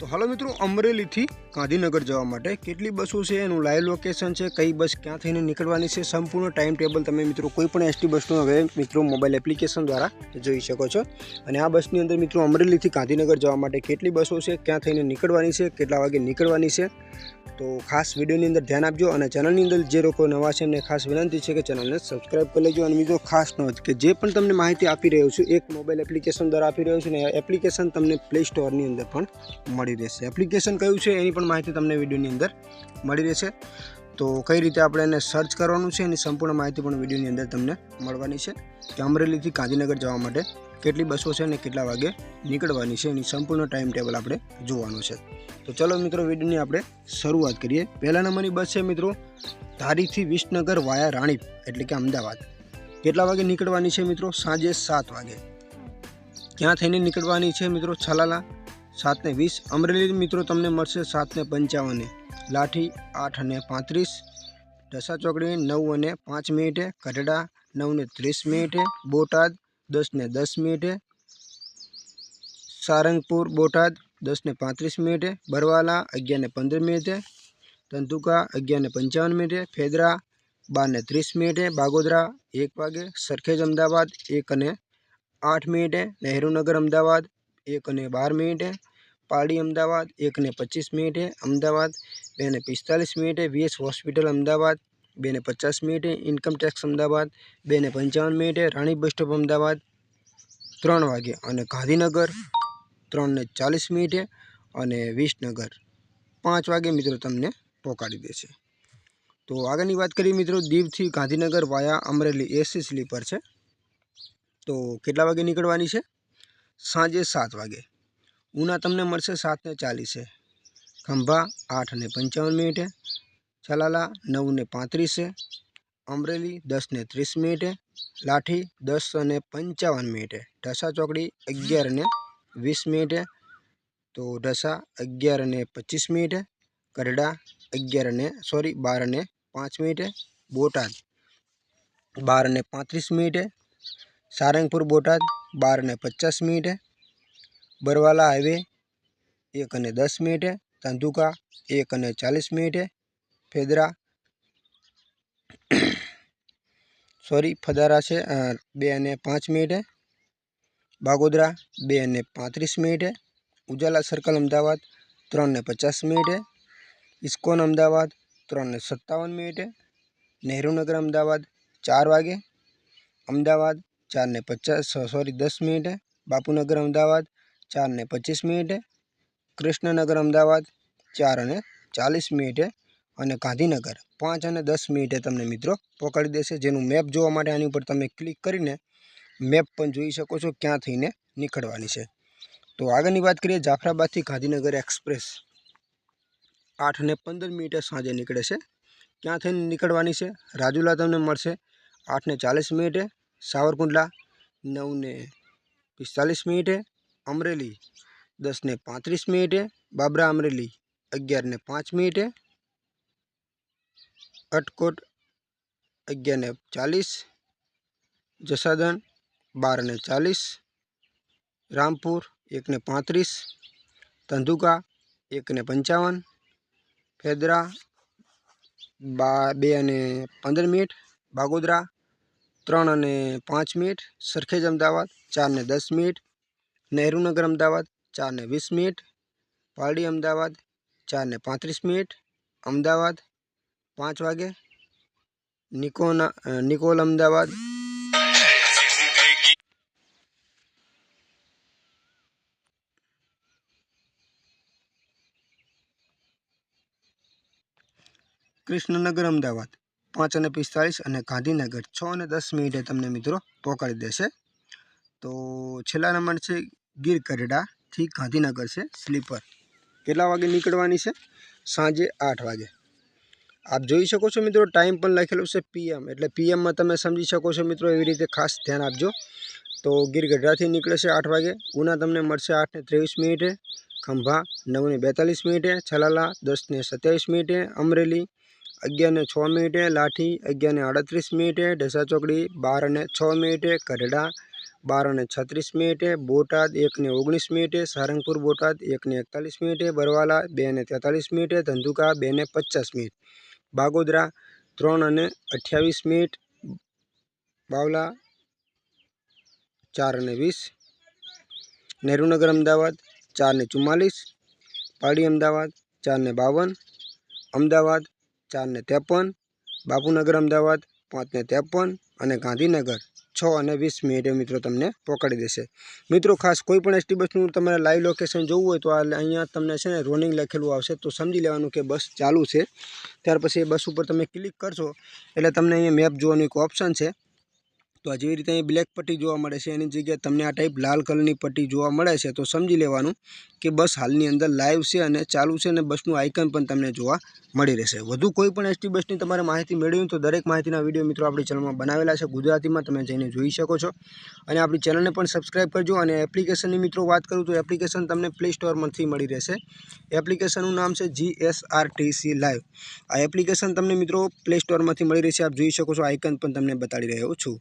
તો હાલો મિત્રો, અમરેલીથી ગાંધીનગર જવા માટે કેટલી બસો છે, એનું લાઈવ લોકેશન છે, કઈ બસ ક્યાં થઈને નીકળવાની છે, સંપૂર્ણ ટાઈમ ટેબલ તમે મિત્રો કોઈ પણ એસટી બસનું હવે મિત્રો મોબાઈલ એપ્લિકેશન દ્વારા જોઈ શકો છો. અને આ બસની અંદર મિત્રો અમરેલીથી ગાંધીનગર જવા માટે કેટલી બસો છે, ક્યાં થઈને નીકળવાની છે, કેટલા વાગે નીકળવાની છે તો ખાસ વિડીયોની અંદર ધ્યાન આપજો અને ચેનલની અંદર જે લોકો નવા છે એમને ખાસ વિનંતી છે કે ચેનલને સબસ્ક્રાઈબ કરી લેજો અને મિત્રો ખાસ નોંધ કે જે પણ તમને માહિતી આપી રહ્યો છું એક મોબાઈલ એપ્લિકેશન દ્વારા આપી રહ્યો છું ને એપ્લિકેશન તમને પ્લે સ્ટોરની અંદર પણ મળી રહેશે. એપ્લિકેશન કયું છે એની પણ માહિતી તમને વિડીયોની અંદર મળી રહેશે. તો કઈ રીતે આપણે એને સર્ચ કરવાનું છે એની સંપૂર્ણ માહિતી પણ વિડીયોની અંદર તમને મળવાની છે. કે અમરેલીથી ગાંધીનગર જવા માટે કેટલી બસો છે અને કેટલા વાગે નીકળવાની છે એની સંપૂર્ણ ટાઈમ ટેબલ આપણે જોવાનું છે. તો ચલો મિત્રો વિડીયોની આપણે શરૂઆત કરીએ. પહેલા નંબરની બસ છે મિત્રો ધારીથી વિસનગર વાયા રાણીપ, એટલે કે અમદાવાદ. કેટલા વાગે નીકળવાની છે મિત્રો? સાંજે સાત વાગે. ક્યાં થઈને નીકળવાની છે મિત્રો? છલાલા સાતને વીસ. અમરેલી મિત્રો તમને મળશે સાતને પંચાવને. લાઠી આઠ અને પાંત્રીસ, ઢસા ચોકડી નવ અને પાંચ મિનિટે કટડા નવને ત્રીસ મિનિટે, બોટાદ દસને દસ મિનિટે, સારંગપુર, બોટાદ દસને પાંત્રીસ મિનિટે, બરવાલા અગિયાર ને પંદર મિનિટે, ધંધુકા અગિયારને પંચાવન મિનિટે, ફેદરા બારને ત્રીસ મિનિટે, બાગોદરા એક વાગે, સરખેજ અમદાવાદ એક અને આઠ મિનિટે નહેરુનગર અમદાવાદ એક અને બાર મિનિટે પારડી અમદાવાદ, એકને પચીસ મિનિટે અમદાવાદ, બેને પિસ્તાલીસ મિનિટે વીએસ હોસ્પિટલ અમદાવાદ, બેને પચાસ મિનિટે ઇન્કમટેક્સ અમદાવાદ, બેને પંચાવન મિનિટે રાણી બસ સ્ટોપ અમદાવાદ, ત્રણ વાગે અને ગાંધીનગર, ત્રણને ચાલીસ મિનિટે અને વિસનગર. પાંચ વાગે મિત્રો તમને પહોંચાડી દેશે. તો આગળની વાત કરીએ મિત્રો, દીવથી Gandhinagar via Amreli AC sleeper છે. તો કેટલા વાગે નીકળવાની છે? સાંજે સાત વાગે. ઉના તમને મળશે સાતને ચાલીસે ખંભા આઠ અને પંચાવન મિનિટે. છલાલા નવને પાંત્રીસે અમરેલી દસને ત્રીસ મિનિટે. લાઠી દસ અને પંચાવન મિનિટે. ઢસા ચોકડી અગિયાર ને વીસ મિનિટે. તો ઢસા અગિયાર અને પચીસ મિનિટે. કરડા અગિયાર અને સોરી, બાર અને પાંચ મિનિટે. બોટાદ બાર અને પાંત્રીસ મિનિટે. સારંગપુર બોટાદ બાર અને પચાસ મિનિટે. બરવાલા હાઈવે, એક અને દસ મિનિટે ધંધુકા એક અને ચાલીસ મિનિટે, ફેદરા, સોરી, ફદારા છે બે અને પાંચ મિનિટે, બાગોદરા, બે અને પાંત્રીસ મિનિટે, ઉજાલા સર્કલ અમદાવાદ, ત્રણ ને પચાસ મિનિટે, ઇસ્કોન અમદાવાદ, ત્રણ ને સત્તાવન મિનિટે નહેરુનગર અમદાવાદ, ચાર વાગે, અમદાવાદ, ચાર ને પચાસ સોરી, દસ મિનિટે, બાપુનગર અમદાવાદ ચાર ને પચીસ મિનિટે, કૃષ્ણનગર અમદાવાદ ચાર અને ચાલીસ મિનિટે અને ગાંધીનગર પાંચ અને દસ મિનિટે તમને મિત્રો પકડી દેશે. જેનું મેપ જોવા માટે આની ઉપર તમે ક્લિક કરીને મેપ પણ જોઈ શકો છો ક્યાં થઈને નીકળવાની છે. તો આગળની વાત કરીએ, જાફરાબાદથી ગાંધીનગર એક્સપ્રેસ આઠ ને પંદર મિનિટે સાંજે નીકળે છે. ક્યાં થઈને નીકળવાની છે? રાજુલા તમને મળશે આઠને ચાલીસ મિનિટે, સાવરકુંડલા નવને પિસ્તાલીસ મિનિટે અમરેલી દસને પાંત્રીસ મિનિટે બાબરા અમરેલી અગિયારને પાંચ મિનિટે અટકોટ અગિયારને ચાલીસ જસાદન બારને ચાલીસ રામપુર એકને પાંત્રીસ ધંધુકા એકને પંચાવન ફેદરા બા બે અને પંદર મિનિટ બાગોદરા ત્રણ અને પાંચ મિનિટ સરખેજ અમદાવાદ ચાર ને દસ મિનિટ નહેરુનગર અમદાવાદ ચાર ને વીસ મિનિટ. પારડી અમદાવાદ ચાર ને પાંત્રીસ મિનિટ. અમદાવાદ, પાંચ વાગે. નિકોના નિકોલ અમદાવાદ. કૃષ્ણનગર અમદાવાદ, પાંચ અને પિસ્તાળીસ અને ગાંધીનગર, છ અને દસ મિનિટે તમને મિત્રો પહોંચાડી દેશે. તો છેલ્લા નંબર છે ગીર ગઢડાથી ગાંધીનગર છે સ્લીપર. કેટલા વાગે નીકળવાની છે? સાંજે આઠ વાગે. આપ જોઈ શકો છો મિત્રો, ટાઈમ પણ લખેલું છે પીએમ. એટલે પીએમમાં તમે સમજી શકો છો મિત્રો, એવી રીતે ખાસ ધ્યાન આપજો. તો ગીર ગઢડાથી નીકળે છે આઠ વાગે. ઉના તમને મળશે આઠને ત્રેવીસ મિનિટે, ખંભા નવને બેતાલીસ મિનિટે, છલાલા દસને સત્યાવીસ મિનિટે, અમરેલી અગિયારને છ મિનિટે, લાઠી અગિયારને આડત્રીસ મિનિટે ઢસા ચોકડી બાર અને છ મિનિટે ગઢડા બાર અને છત્રીસ મિનિટે, બોટાદ એકને ઓગણીસ મિનિટે, સારંગપુર, બોટાદ એકને એકતાલીસ મિનિટે, બરવાલા બે ને તેતાલીસ મિનિટે, ધંધુકા બે ને પચાસ મિનિટ, બાગોદરા ત્રણ અને અઠ્યાવીસ મિનિટ, બાવલા ચાર અને વીસ, નહેરુનગર અમદાવાદ ચાર ને ચુમ્માલીસ પાડી અમદાવાદ ચાર ને બાવન, અમદાવાદ ચાર ને ત્રેપન, બાપુનગર અમદાવાદ પાંચ ને ત્રેપન અને ગાંધીનગર છ અને વીસ મિનિટે મિત્રો તમને પકડી દેશે. મિત્રો, ખાસ કોઈ પણ એસટી બસનું તમારે લાઈવ લોકેશન જોવું હોય તો આ અહીંયા તમને છે ને રોનિંગ લખેલું આવશે. તો સમજી લેવાનું કે બસ ચાલુ છે. ત્યાર પછી એ બસ ઉપર તમે ક્લિક કરશો એટલે તમને અહીંયા મેપ જોવાનું એક ઓપ્શન છે. તો આ જેવી રીતે અહીં બ્લેક પટ્ટી જોવા મળે છે, એની જગ્યાએ તમને આ ટાઈપ લાલ કલરની પટ્ટી જોવા મળે છે, તો સમજી લેવાનું કે બસ હાલની અંદર લાઈવ છે અને ચાલુ છે અને બસનું આઇકન પણ તમને જોવા મળી રહેશે. વધુ કોઈ પણ એસટી બસની તમારે માહિતી મેળવી તો દરેક માહિતીના વીડિયો મિત્રો આપણી ચેનલમાં બનાવેલા છે. ગુજરાતીમાં તમે જઈને જોઈ શકો છો. અને આપણી ચેનલને પણ સબસ્ક્રાઈબ કરજો અને એપ્લિકેશનની મિત્રો વાત કરું તો એપ્લિકેશન તમને પ્લે સ્ટોરમાંથી મળી રહેશે. એપ્લિકેશનનું નામ છે G S R T C live આ એપ્લિકેશન તમને મિત્રો પ્લે સ્ટોરમાંથી મળી રહેશે. આપ જોઈ શકો છો આઇકન પણ તમને બતાડી રહ્યો છું.